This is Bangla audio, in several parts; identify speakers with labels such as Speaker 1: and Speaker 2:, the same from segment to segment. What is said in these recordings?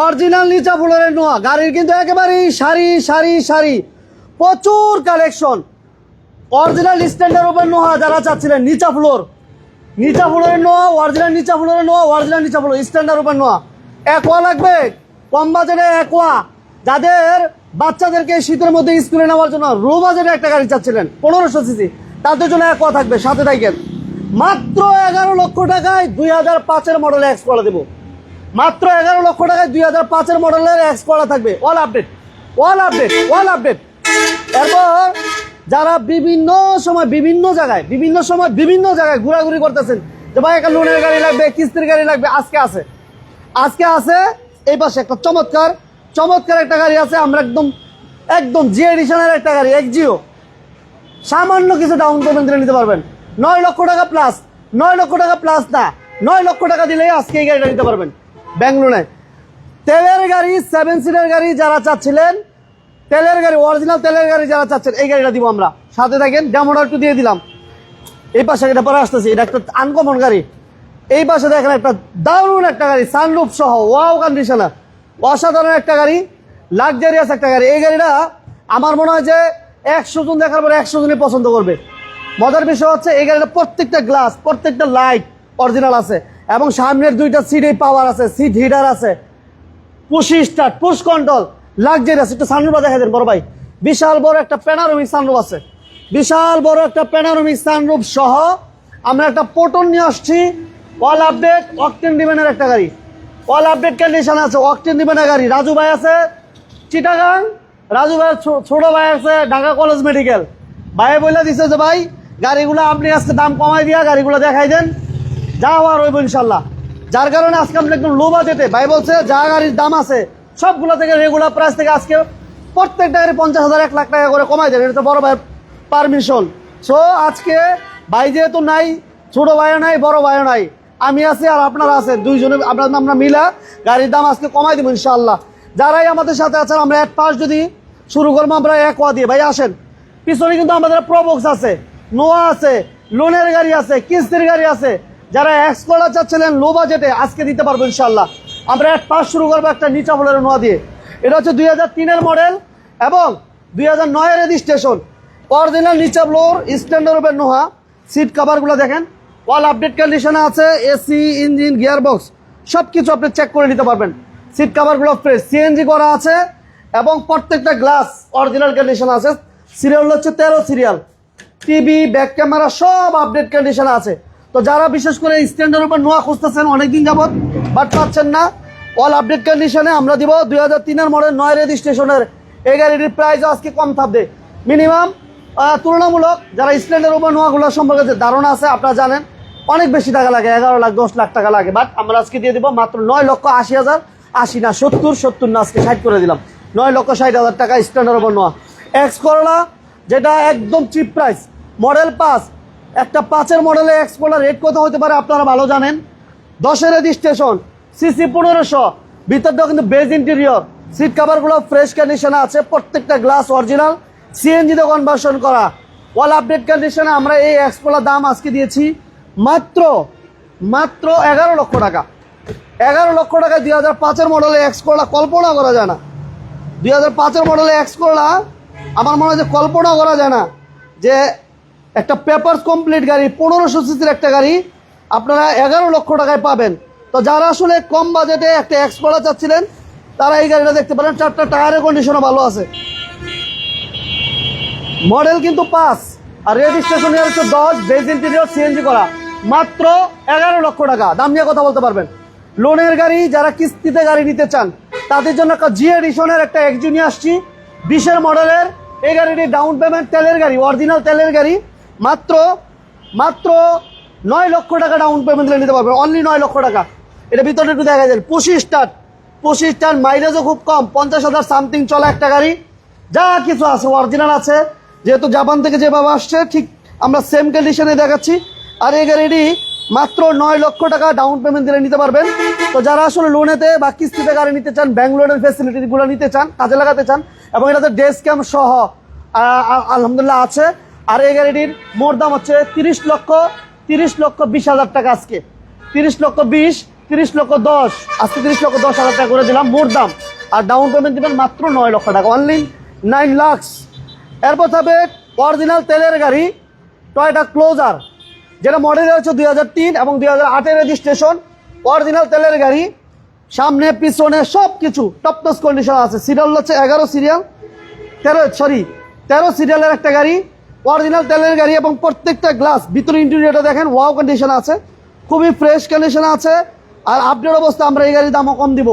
Speaker 1: অরিজিনাল নিচা ফুলের নোয়া। গাড়ির কিন্তু একেবারেই সারি সারি সারি। প্রচুর collection original standard open Noah যারা চাচ্ছিলেন নিচা ফ্লোর নিচা ফ্লোরের নোয়া অরিজিনাল নিচা ফ্লোরের নোয়া অরিজিনাল নিচা floor standard open Noah. Aqua লাগবে, কম বাজেটে একোয়া। যাদের বাচ্চাদেরকে শীতের মধ্যে স্কুলে নেওয়ার জন্য রো বাজেটে একটা গাড়ি চাচ্ছিলেন, পনেরোশো সিসি তাদের জন্য একোয়া থাকবে, সাথে থাকেন মাত্র এগারো লক্ষ টাকায় দুই হাজার পাঁচের মডেলে এক্স দেবো। মাত্র এগারো লক্ষ টাকায় দুই হাজার পাঁচের মডেলের এক্স করা থাকবে। All update all update all update এরপর যারা বিভিন্ন সময়, বিভিন্ন জায়গায়, বিভিন্ন সময়, বিভিন্ন জায়গায় ঘোরাঘুরি করতেছেন, যে ভাই একটা লোনের গাড়ি লাগবে, কিস্তির গাড়ি লাগবে, আজকে আছে। আজকে আছে এই পাশে একটা চমৎকার চমৎকার একটা গাড়ি আছে, আমরা একদম একদম জি এডিশনের একটা গাড়ি এক জিও সামান্য কিছু ডাউন পেমেন্ট নিতে পারবেন। নয় লক্ষ টাকা প্লাস নয় লক্ষ টাকা প্লাস না, নয় লক্ষ টাকা দিলেই আজকে এই গাড়িটা নিতে পারবেন। ব্যাঙ্গলোরে তেলের গাড়ি সেভেন সিটের গাড়ি যারা চাচ্ছিলেন, তেলের গাড়ি অরিজিনাল তেলের গাড়ি যারা চাচ্ছেন, এই গাড়িটা দিব আমরা। সাথে থাকেন ডেমোটা একটু দিয়ে দিলাম। এই পাশে এটা পরে আসতেছি, এটা একটা আনকমন গাড়ি। এই পাশে দেখেন একটা দারুণ একটা গাড়ি সানরুফ সহ ওয়াও কন্ডিশনার অসাধারণ একটা গাড়ি লাক্সারিয়াস একটা গাড়ি। এই গাড়িটা আমার মনে হয় যে একশো জন দেখার পরে একশো জনই পছন্দ করবে। মজার বিষয় হচ্ছে, এই গাড়িটা প্রত্যেকটা গ্লাস প্রত্যেকটা লাইট অরিজিনাল আছে। এবং সামনের দুইটা সিটে পাওয়ার আছে সিট হিটার আছে। Push start push control luxurious একটু সানরুফ দেখা দেন বড় ভাই। বিশাল বড় একটা প্যানারোমিক সানরুফ আছে। বিশাল বড় একটা প্যানারোমিক সানরুফ সহ আমরা একটা পোটন নিয়ে আসছি। অল আপডেট অকটেন ডিমেনের একটা গাড়ি। অল আপডেট কন্ডিশন আছে অকটেন ডিমেনের গাড়ি। রাজু ভাই আছে, চিটাগাং। রাজু ভাই ছোট ভাই আছে, ঢাকা কলেজ মেডিকেল ভাই বলে দিছে যে, ভাই, গাড়িগুলো আপনি আজকে দাম কমাই দিয়া গাড়িগুলো দেখাই দেন। যা হওয়ার হইব ইনশাল্লাহ। যার কারণে আজকে আমরা একদম লো বাজেটে ভাই বলছে, যা গাড়ির দাম আছে, সবগুলো থেকে রেগুলার প্রাইস থেকে আজকে প্রত্যেকটা গাড়ি পঞ্চাশ হাজার, এক লাখ টাকা করে কমাই দেন এটা তো বড় ভাই পারমিশন সো আজকে ভাই যেহেতু নাই, ছোট ভাইও নাই, বড় ভাইও নাই, আমি আছি আর আপনারা আছেন, দুইজনে আমরা আমরা মিলা গাড়ির দাম আজকে কমাই দেবো ইনশাল্লাহ। যারাই আমাদের সাথে আছেন, আমরা এক পাশ যদি শুরু করব, আমরা এক ওয়া দিয়ে। ভাই, আসেন। পিছনে কিন্তু আমাদের প্রবক্স আছে নোয়া আছে লোনের গাড়ি আছে, কিস্তির গাড়ি আছে যারা এক্স করা চাচ্ছিলেন লো বাজেটে আজকে দিতে পারব ইনশাল্লাহ আমরা এক পাস শুরু করব একটা নিচা ফলের নোয়া দিয়ে। এটা হচ্ছে দুই হাজার তিনের মডেল এবং দুই হাজার নয়ের রেজিস্ট্রেশন অরিজিনাল নিচা ফ্লোর স্ট্যান্ডার্ড উপর নোহা সিট কাভারগুলো দেখেন। অল আপডেট কন্ডিশনে আছে এসি ইঞ্জিন গিয়ার বক্স সব কিছু আপনি চেক করে নিতে পারবেন। সিট কাভারগুলো ফ্রেশ সিএনজি করা আছে এবং প্রত্যেকটা গ্লাস অরিজিনাল কন্ডিশন আছে। সিরিয়াল হচ্ছে তেরো সিরিয়াল টিভি ব্যাক ক্যামেরা সব আপডেট কন্ডিশন আছে। তো যারা বিশেষ করে স্ট্যান্ডের উপর নোয়া খুঁজতেছেন, অনেকদিন যাবত বাট পাচ্ছেন না। অল আপডেট কন্ডিশনে আমরা দিব দুই হাজার তিনের মডেল নয় রেজিস্ট্রেশনের এই গাড়িটির প্রাইসও আজকে কম থাকবে। মিনিমাম তুলনামূলক যারা স্ট্যান্ডের উপর নোয়াগুলো সম্পর্কে যে ধারণা আছে, আপনারা জানেন, অনেক বেশি টাকা লাগে, এগারো লাখ, দশ লাখ টাকা লাগে। বাট আমরা আজকে দিয়ে দিব মাত্র নয় লক্ষ আশি হাজার, আশি না, সত্তর সত্তর না, আজকে ষাট করে দিলাম। নয় লক্ষ ষাট হাজার টাকা স্ট্যান্ডার্ড উপর নোয়া। এক্স করলা যেটা একদম চিপ প্রাইস মডেল পাস একটা পাঁচের মডেলে এক্স করলা রেট কত হতে পারে আপনারা ভালো জানেন? দশের রেজিস্ট্রেশন সিসি পনেরোশো। ভিতরটাও কিন্তু বেজ ইন্টেরিয়র সিট কাভারগুলো ফ্রেশ কন্ডিশনে আছে, প্রত্যেকটা গ্লাস অরিজিনাল সিএনজিতে কনভার্সন করা। অল আপডেট কন্ডিশনে আমরা এই এক্সপোলার দাম আজকে দিয়েছি মাত্র মাত্র এগারো লক্ষ টাকা। এগারো লক্ষ টাকা দুই হাজার পাঁচের মডেলে এক্সপোলা কল্পনা করা যায় না। দুই হাজার পাঁচের মডেলে এক্সপোলা আমার মনে হয় যে কল্পনা করা যায় না যে একটা পেপার কমপ্লিট গাড়ি, পনেরোশো সিসির একটা গাড়ি, আপনারা এগারো লক্ষ টাকায় পাবেন। তো যারা আসলে কম বাজেটে একটা এক্সপোলা চাচ্ছিলেন, তারা এই গাড়িটা দেখতে পারেন, চারটা টায়ারের কন্ডিশনও ভালো আছে। মডেল কিন্তু পাস আর রেজিস্ট্রেশন হচ্ছে দশ, বেজ ইন্টেরিয়র সিএনজি করা। মাত্র এগারো লক্ষ টাকা, দাম নিয়ে কথা বলতে পারবেন। লোনের গাড়ি, যারা কিস্তিতে গাড়ি নিতে চান, তাদের জন্য একটা জি এডিশনের একটা একজু নিয়ে আসছি। বিশের মডেলের, এই গাড়িটি ডাউন পেমেন্ট তেলের গাড়ি অরিজিনাল তেলের গাড়ি। মাত্র মাত্র নয় লক্ষ টাকা ডাউন পেমেন্ট নিতে পারবেন অনলি নয় লক্ষ টাকা। এটা ভিতরে একটু দেখা যায়। পঁচিশ স্টার্ট পঁচিশ স্টার মাইলেজও খুব কম, পঞ্চাশ হাজার সামথিং চলা একটা গাড়ি। যা কিছু আছে অরিজিনাল আছে। যেহেতু জাপান থেকে যেভাবে আসছে, ঠিক আমরা সেম কন্ডিশনে দেখাচ্ছি। আর এই গাড়িটি মাত্র নয় লক্ষ টাকা ডাউন পেমেন্ট দিলে নিতে পারবেন। তো যারা আসলে লোনেতে বা কিস্তিতে গাড়ি নিতে চান ব্যাংক লোনের ফেসিলিটিগুলো নিতে চান, কাজে লাগাতে চান, এবং এটাতে ডেস্ক ক্যাম্প সহ আলহামদুলিল্লাহ আছে। আর এই গাড়িটির মোট দাম হচ্ছে তিরিশ লক্ষ তিরিশ লক্ষ বিশ হাজার টাকা আজকে। তিরিশ লক্ষ বিশ, তিরিশ লক্ষ দশ। আজকে তিরিশ লক্ষ দশ হাজার টাকা করে দিলাম মোট দাম। আর ডাউন পেমেন্ট দিবেন মাত্র নয় লক্ষ টাকা অনলি নাইন লাক্স এরপর থাকবে অরিজিনাল তেলের গাড়ি টয়টা ক্লোজার যেটা মডেল হচ্ছে দুই হাজার তিন এবং দুই হাজার আটের রেজিস্ট্রেশন অরিজিনাল তেলের গাড়ি, সামনে, পিছনে সব কিছু টপটস কন্ডিশন আছে। সিরিয়াল হচ্ছে এগারো সিরিয়াল তেরো সরি তেরো সিরিয়ালের একটা গাড়ি অরিজিনাল তেলের গাড়ি এবং প্রত্যেকটা গ্লাস ভিতরে ইন্টেরিয়রটা দেখেন ওয়াও কন্ডিশন আছে, খুবই ফ্রেশ কন্ডিশন আছে, আর আপডেট অবস্থা আমরা এই গাড়ির দামও কম দিব।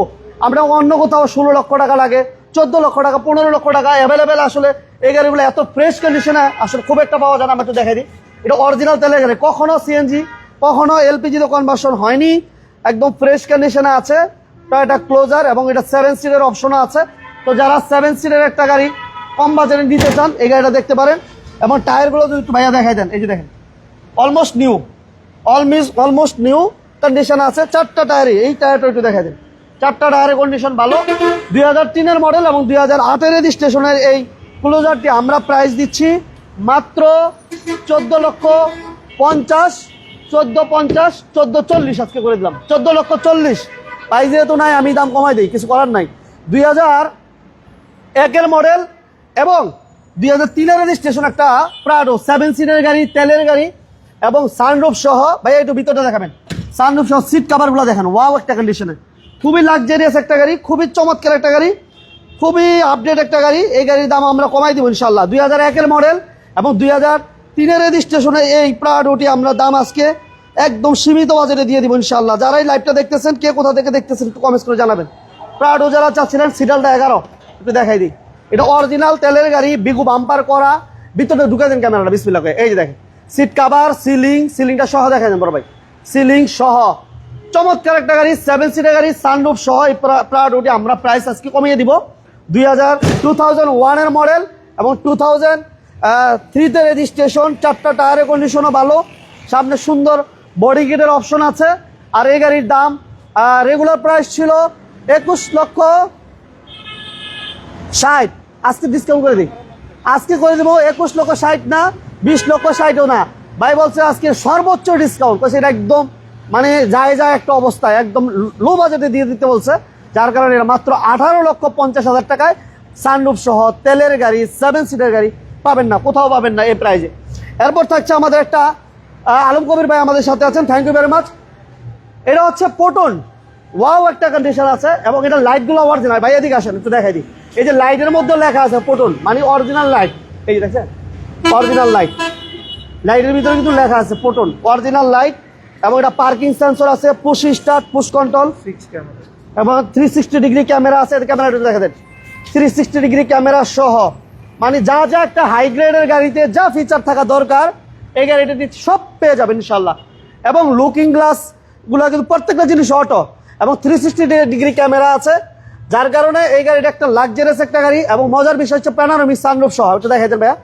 Speaker 1: আমরা অন্য কোথাও ষোলো লক্ষ টাকা লাগে, চোদ্দ লক্ষ টাকা, পনেরো লক্ষ টাকা অ্যাভেলেবেল আসলে এই গাড়িগুলো এত ফ্রেশ কন্ডিশনে আসলে খুব একটা পাওয়া যায় না আমরা একটু দেখাই দিই। এটা অরিজিনাল তেলের গাড়ি, কখনো সিএনজি কখনো এলপিজিতে কনভার্সন হয়নি, একদম ফ্রেশ কন্ডিশনে আছে টয়টা ক্লোজার এবং এটা সেভেন সিটের অপশনও আছে। তো যারা সেভেন সিটের একটা গাড়ি কম বাজারে নিতে চান, এই গাড়িটা দেখতে পারেন। এবং টায়ারগুলো যদি একটু ভাইয়া দেখাই দেন, এই যে দেখেন। অলমোস্ট নিউ অলমিস অলমোস্ট নিউ কন্ডিশন আছে, চারটা টায়ারে এই টায়ারটা একটু দেখা দেন। চারটা টায়ারের কন্ডিশন ভালো। দুই হাজার তিনের মডেল এবং দুই হাজার আটের রেজিস্ট্রেশনের এই ক্লোজারটি আমরা প্রাইস দিচ্ছি মাত্র চোদ্দ লক্ষ পঞ্চাশ, চোদ্দ পঞ্চাশ, চোদ্দ চল্লিশ আজকে করে দিলাম। চোদ্দ লক্ষ চল্লিশ। প্রাইস যেহেতু নাই, আমি দাম কমাই দিই, কিছু করার নাই। দুই হাজার একের মডেল এবং দুই হাজার তিনের রেজিস্ট্রেশন একটা প্রাডো সেভেন সিটের গাড়ি, তেলের গাড়ি এবং সানরুফ সহ ভাই একটু ভিতরটা দেখাবেন। সানরুফ সহ সিট কাভারগুলো দেখেন ওয়াও একটা কন্ডিশনে খুবই লাক্সারিয়াস একটা গাড়ি, খুবই চমৎকার একটা গাড়ি, খুবই আপডেট একটা গাড়ি। এই গাড়ির দাম আমরা কমাই দিব ইনশাল্লাহ দুই হাজার একের মডেল এবং দুই হাজার তিনের রেজিস্ট্রেশনে এই প্রাডোটি আমরা দাম আজকে একদম সীমিত বাজেটে দিয়ে দিব ইনশাল্লাহ যারাই লাইভটা দেখতেছেন, কে কোথা থেকে দেখতেছেন, একটু কমেন্টস করে জানাবেন। প্রাডো যারা চাচ্ছিলেন সিডালটা এগারো। একটু দেখাই দিই। এটা অরিজিনাল তেলের গাড়ি, বিগু বাম্পার করা, ভিতরে ঢুকে দেন ক্যামেরাটা বিসমিল্লা করে। এই যে দেখেন সিট কাভার সিলিং সিলিংটা সহ দেখা দেন বড় ভাই। সিলিং সহ। চমৎকার একটা গাড়ি সেভেন সিটের গাড়ি সানরুফ সহ। এই প্রাডোটি আমরা প্রাইস আজকে কমিয়ে দিব। দুই হাজার টু থাউজেন্ড ওয়ানের মডেল এবং টু থাউজেন্ড থ্রিতে রেজিস্ট্রেশন চারটা টায়ারের কন্ডিশনও ভালো। সামনে সুন্দর বডি কিটের অপশন আছে। আর এই গাড়ির দাম রেগুলার প্রাইস ছিল একুশ লক্ষ ষাট। আজকে ডিসকাউন্ট করে দিই। আজকে করে দেবো একুশ লক্ষ ষাট না, বিশ লক্ষ ষাটও না। ভাই বলছে আজকে সর্বোচ্চ ডিসকাউন্ট এটা একদম মানে যায় যায় একটা অবস্থায় একদম লো বাজেটে দিয়ে দিতে বলছে। যার কারণে মাত্র আঠারো লক্ষ পঞ্চাশ হাজার টাকায় সানরুফ সহ তেলের গাড়ি সেভেন সিটের গাড়ি পাবেন না, কোথাও পাবেন না এই প্রাইজে এরপর থাকছে আমাদের একটা আলম কবির ভাই আমাদের সাথে আছেন। থ্যাংক ইউ ভেরি মাচ এটা হচ্ছে পটন ওয়াও একটা কন্ডিশন আছে এবং এটা লাইটগুলো অরিজিনাল ভাই এদিকে আসেন একটু দেখাই দিই। এই যে লাইটের মধ্যে লেখা আছে পটন মানে অরিজিনাল লাইট এই যে দেখছেন? অরিজিনাল লাইট লাইটের ভিতরে কিন্তু লেখা আছে পটন অরিজিনাল লাইট এবং এটা পার্কিং সেন্সর আছে পুশ স্টার্ট পুশ কন্ট্রোল এবং থ্রি সিক্সটি ডিগ্রি ক্যামেরা আছে ক্যামেরাটা দেখা দেন। থ্রি সিক্সটি ডিগ্রি ক্যামেরা সহ। মানে যা যা একটা হাই গ্রেডের গাড়িতে যা ফিচার থাকা দরকার এই গাড়িটাতে সব পেয়ে যাবেন ইনশাল্লাহ এবং লুকিং গ্লাসগুলো কিন্তু প্রত্যেকটা জিনিস অটো এবং থ্রি সিক্সটি ডিগ্রি ক্যামেরা আছে, যার কারণে এই গাড়িটা একটা লাক্সারিয়াস একটা গাড়ি এবং মজার বিষয় হচ্ছে প্যানারোমিক সানরুফ সহ ওটা দেখা ভাইয়া।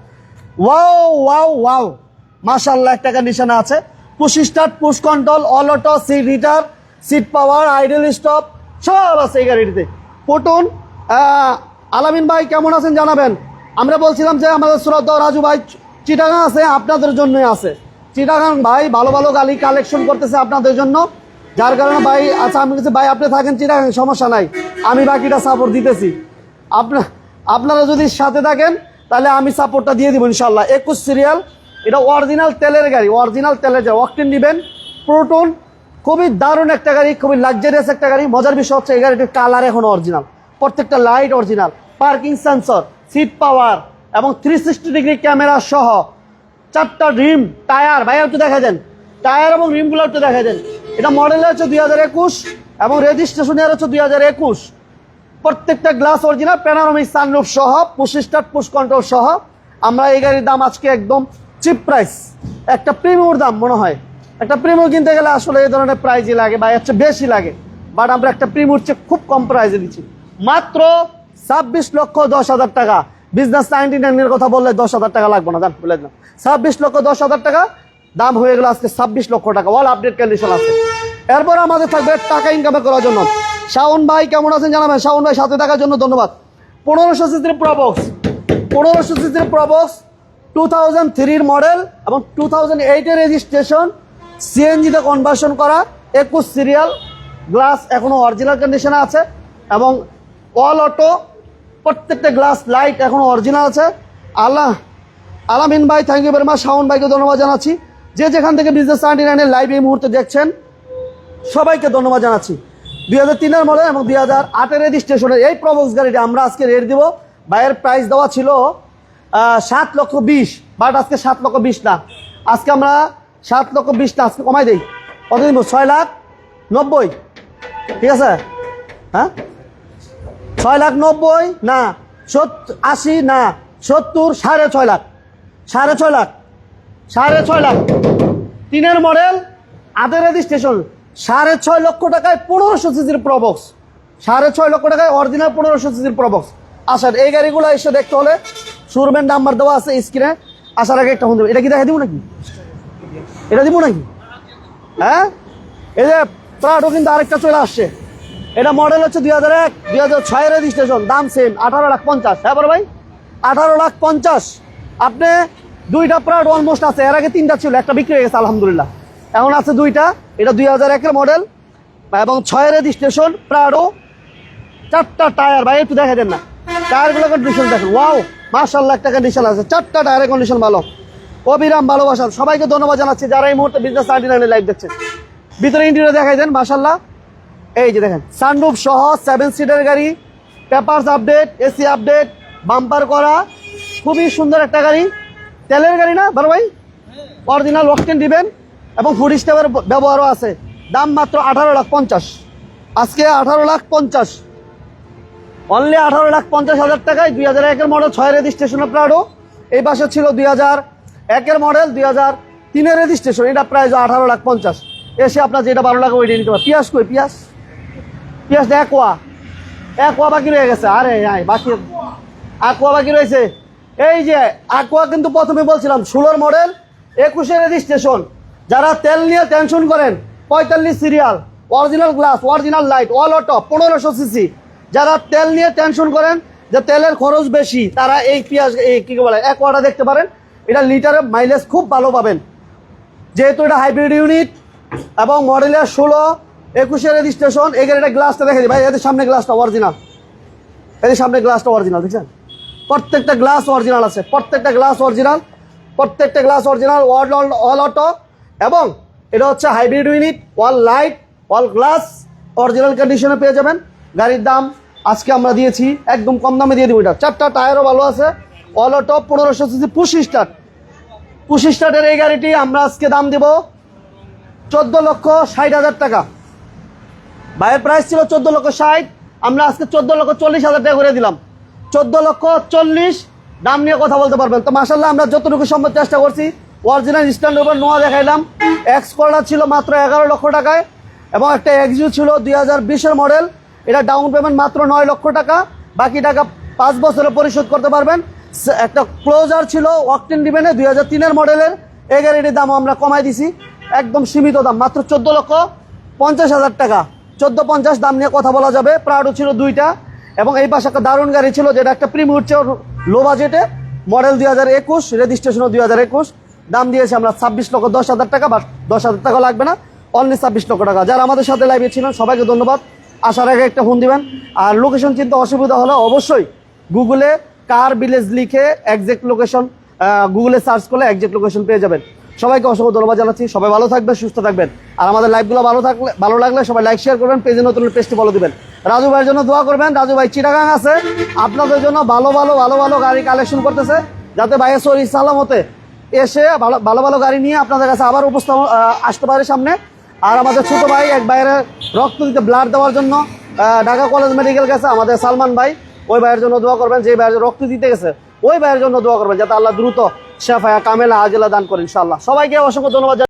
Speaker 1: ওয়াও ওয়াও ওয়াও মাশাল্লাহ একটা কন্ডিশন আছে। Push start push control all auto seat heater seat power idle stop সব আছে এই গাড়িটিতে। পটুন আলামিন ভাই, কেমন আছেন জানাবেন? আমরা বলছিলাম যে আমাদের সুরত রাজু ভাই চিটাগাং আছে, আপনাদের জন্যই আছে। চিটাগাং ভাই ভালো ভালো গাড়ি কালেকশন করতেছে আপনাদের জন্য। যার কারণে ভাই আচ্ছা আমি কিছু ভাই, আপনি থাকেন চিটাগাং সমস্যা নাই। আমি বাকিটা সাপোর্ট দিতেছি। আপনার আপনারা যদি সাথে থাকেন, তাহলে আমি সাপোর্টটা দিয়ে দিব ইনশাল্লাহ একুশ সিরিয়াল এটা অরিজিনাল তেলের গাড়ি অরিজিনাল তেলের গাড়ি অকটেন নেবেন প্রোটন খুবই দারুণ একটা গাড়ি, খুবই লাক্সারিয়াস একটা গাড়ি। মজার বিষয় হচ্ছে, এই গাড়িটির কালার এখন অরিজিনাল প্রত্যেকটা light original parking sensor seat power এবং থ্রি সিক্সটি ডিগ্রি ক্যামেরা সহ চারটা রিম টায়ার ভাই একটু দেখা দেন। টায়ার এবং রিমগুলো একটু দেখা দেন। এটা মডেল হচ্ছে দুই হাজার একুশ এবং রেজিস্ট্রেশন ইয়ার হচ্ছে দুই হাজার একুশ। প্রত্যেকটা গ্লাস অরিজিনাল প্যানারোমিক সানরুফ সহ পুশ স্টার্ট পুশ কন্ট্রোল সহ। আমরা এই গাড়ির দাম আজকে একদম চিপ প্রাইস একটা প্রিমিয়র দাম, মনে হয়। একটা প্রিমিয়র কিনতে গেলে আসলে এই ধরনের প্রাইজই লাগে বা হচ্ছে বেশি লাগে। বাট আমরা একটা প্রিমিয়র চেয়ে খুব কম প্রাইজে দিচ্ছি। মাত্র ছাব্বিশ লক্ষ দশ হাজার টাকা। বিজনেস নাইনটি নাইনের কথা বললে দশ হাজার টাকা লাগবে না, জান, বলে দিলাম। ছাব্বিশ লক্ষ দশ হাজার টাকা দাম হয়ে গেল আজকে ছাব্বিশ লক্ষ টাকা। অল আপডেট কন্ডিশন আছে। এরপর আমাদের থাকবে টাকা ইনকাম করার জন্য। শাওন ভাই, কেমন আছেন জানাবেন? শাওন ভাই, সাথে থাকার জন্য ধন্যবাদ। পনেরোশো সিসির প্রবক্স পনেরোশো সিসির প্রবক্স টু থাউজেন্ড থ্রির মডেল এবং টু থাউজেন্ড এইটের রেজিস্ট্রেশন সিএনজিতে কনভার্সন করা, একুশ সিরিয়াল গ্লাস এখনও অরিজিনাল কন্ডিশনে আছে, এবং অল অটো প্রত্যেকটা গ্লাস লাইট এখনও অরিজিনাল আছে। আল্লাহ, আলামিন ভাই thank you very much Shawon ভাইকে ধন্যবাদ জানাচ্ছি। যে যেখান থেকে বিজনেস নাইনটি নাইনের লাইভ এই মুহূর্তে দেখছেন, সবাইকে ধন্যবাদ জানাচ্ছি। দুই হাজার তিনের মডেল এবং দুই হাজার আটের রেজিস্ট্রেশনের এই প্রবক্স গাড়িটা আমরা আজকে রেট দিব। বাইয়ের প্রাইস দেওয়া ছিল সাত লক্ষ বিশ বাট আজকে সাত লক্ষ বিশ না। আজকে আমরা সাত লক্ষ বিশ না, আজকে কমাই দিই। কত দিব ছয় লাখ নব্বই। ঠিক আছে? হ্যাঁ? ছয় লাখ নব্বই না সত্তর আশি না, সত্তর, সাড়ে ছয় লাখ। সাড়ে ছয় লাখ। সাড়ে ছয় লাখ। তিনের মডেল আদের রেজিস্ট্রেশন সাড়ে ছয় লক্ষ টাকায় পনেরোশো সিসির প্রবক্স সাড়ে ছয় লক্ষ টাকায় অরিজিনাল পনেরোশো সিসির প্রবক্স আসার এই গাড়িগুলো এসে দেখতে হলে শোরুমের নাম্বার দেওয়া আছে স্ক্রিনে। আসার আগে একটা ফোন দেবো। এটা কি দেখা দিব নাকি? এটা দিব নাকি? হ্যাঁ? এই যে প্রাডো কিন্তু আরেকটা চলে আসছে। এটা মডেল হচ্ছে দুই হাজার এক, দুই হাজার ছয় রেজিস্ট্রেশন দাম সেম আঠারো লাখ পঞ্চাশ। হ্যাঁ বড় ভাই? আঠারো লাখ পঞ্চাশ। আপনি দুইটা প্রাড অলমোস্ট আছে। এর আগে তিনটা ছিল, একটা বিক্রি হয়ে গেছে, আলহামদুলিল্লাহ। এখন আছে দুইটা, এটা দুই হাজার একের মডেল এবং ছয় রেজিস্ট্রেশন প্রাডো চারটা টায়ার ভাই, একটু দেখা দেন না। টায়ারগুলো কন্ডিশন দেখেন। ওয়াও মার্শাল্লাহ একটা কন্ডিশন আছে। চারটা টায়ারের কন্ডিশন ভালো। অবিরাম ভালোবাসা। সবাইকে ধন্যবাদ জানাচ্ছি যারা এই মুহূর্তে বিজনেস নাইনটি নাইনে লাইভ দেখছেন। ভিতরে ইন্টেরিয়র দেখাই দেন মার্শাল্লাহ এই যে দেখেন সানরুফ সহ সেভেন সিটার গাড়ি papers update AC update bumper করা, খুবই সুন্দর একটা গাড়ি। তেলের গাড়ি না বড় ভাই? অরিজিনাল ওয়াকটেন দিবেন এবং ফুড স্টেপের ব্যবহারও আছে। দাম মাত্র আঠারো লাখ পঞ্চাশ। আজকে আঠারো লাখ পঞ্চাশ। অনলি আঠারো লাখ পঞ্চাশ হাজার টাকায় দুই হাজার একের মডেল ছয় রেজিস্ট্রেশনের প্রাডো এই পাশে ছিল দুই হাজার একের মডেল দুই হাজার তিনের রেজিস্ট্রেশন এটা প্রাইস আঠারো লাখ পঞ্চাশ। এসে আপনার যেটা বারো লাখ ওইটা নিতে পারে। পিয়াস কই পিয়াস পিয়াস একোয়া একোয়া বাকি রয়ে গেছে। আরে, আয়, বাকি আকোয়া বাকি রয়েছে। এই যে আকোয়া কিন্তু প্রথমে বলছিলাম, ষোলোর মডেল একুশের রেজিস্ট্রেশন যারা তেল নিয়ে টেনশন করেন, পঁয়তাল্লিশ serial original glass original light all auto পনেরোশো সিসি যারা তেল নিয়ে টেনশন করেন, যে তেলের খরচ বেশি, তারা এই পেঁয়াজ, এই কী বলে একোয়াটা দেখতে পারেন। এটা লিটারে মাইলেজ খুব ভালো পাবেন। যেহেতু এটা হাইব্রিড ইউনিট এবং মডেলের ষোলো একুশে রেজিস্ট্রেশন এই গাড়িটা গ্লাসটা দেখে দিই। ভাই, এদের সামনে গ্লাসটা অরিজিনাল এদের সামনে গ্লাসটা অরিজিনাল দেখছেন? প্রত্যেকটা গ্লাস অরিজিনাল আছে। প্রত্যেকটা গ্লাস অরিজিনাল, প্রত্যেকটা glass original all all auto এবং এটা হচ্ছে hybrid unit all light all glass original কন্ডিশনে পেয়ে যাবেন। গাড়ির দাম আজকে আমরা দিয়েছি একদম কম দামে দিয়ে দিব এটা। চারটা টায়ারও ভালো আছে অল অটো পনেরোশো সিসি পুশি স্টার্ট পুশি স্টার্টের এই গাড়িটি আমরা আজকে দাম দেব চোদ্দ লক্ষ ষাট হাজার টাকা। বাইরের প্রাইস ছিল চোদ্দ লক্ষ ষাট, আমরা আজকে চোদ্দ লক্ষ চল্লিশ হাজার টাকা করে দিলাম। চোদ্দ লক্ষ চল্লিশ। দাম নিয়ে কথা বলতে পারবেন। তো মাসাল্লাহ আমরা যতটুকু সম্ভব চেষ্টা করছি। অরিজিনাল স্ট্যান্ড উপর নোয়া দেখাইলাম। এক্স কর্নার ছিল মাত্র এগারো লক্ষ টাকায় এবং একটা এক্সিউ ছিল দুই হাজার বিশের মডেল এটা ডাউন পেমেন্ট মাত্র নয় লক্ষ টাকা। বাকি টাকা পাঁচ বছরে পরিশোধ করতে পারবেন। একটা ক্লোজার ছিল অকটেন ডিবেনে দুই হাজার তিনের মডেলের এই গাড়িটির দামও আমরা কমাই দিছি। একদম সীমিত দাম, মাত্র চোদ্দ লক্ষ পঞ্চাশ হাজার টাকা। চোদ্দ পঞ্চাশ দাম নিয়ে কথা বলা যাবে। প্রাডো ছিল দুইটা। এবং এই পাশে একটা দারুণ গাড়ি ছিল যেটা একটা প্রিম উঠছে লো বাজেটে মডেল দুই হাজার একুশ রেজিস্ট্রেশনও দুই হাজার একুশ। দাম দিয়েছে আমরা ছাব্বিশ লক্ষ দশ হাজার টাকা বা দশ হাজার টাকা লাগবে না অনলি ছাব্বিশ লক্ষ টাকা। যারা আমাদের সাথে লাইভে ছিলেন, সবাইকে ধন্যবাদ। আসার আগে একটা ফোন দিবেন। আর লোকেশন চিন্তা অসুবিধা হলে অবশ্যই গুগলে কার ভিলেজ লিখে একজ্যাক্ট লোকেশন গুগলে সার্চ করলে একজ্যাক্ট লোকেশন পেয়ে যাবেন। সবাইকে অসংখ্য ধন্যবাদ জানাচ্ছি। সবাই ভালো থাকবেন, সুস্থ থাকবেন। আর আমাদের লাইভগুলো ভালো থাকলে ভালো লাগলে সবাই লাইক শেয়ার করবেন, পেজে নতুন পেজটি ফলো দিবেন। রাজু ভাইয়ের জন্য দোয়া করবেন। রাজু ভাই চিটাগাং আছে। আপনাদের জন্য ভালো ভালো ভালো ভালো গাড়ি কালেকশন করতেছে। যাতে ভাইয়ের শরীর সালামতে এসে ভালো ভালো ভালো গাড়ি নিয়ে আপনাদের কাছে আবার উপস্থাপন আসতে পারে সামনে। আর আমাদের ছোট ভাই, এক বাইরে রক্ত দিতে ব্লাড দেওয়ার জন্য ঢাকা কলেজ মেডিকেল গেছে, আমাদের সালমান ভাই। ওই ভাইয়ের জন্য দোয়া করবেন, যে ভাইয়ের রক্ত দিতে গেছে, ওই ভাইয়ের জন্য দোয়া করবেন, যাতে আল্লাহ দ্রুত শেফায়া কামেলা আজেলা দান করেন ইনশাআল্লাহ সবাইকে অসংখ্য ধন্যবাদ।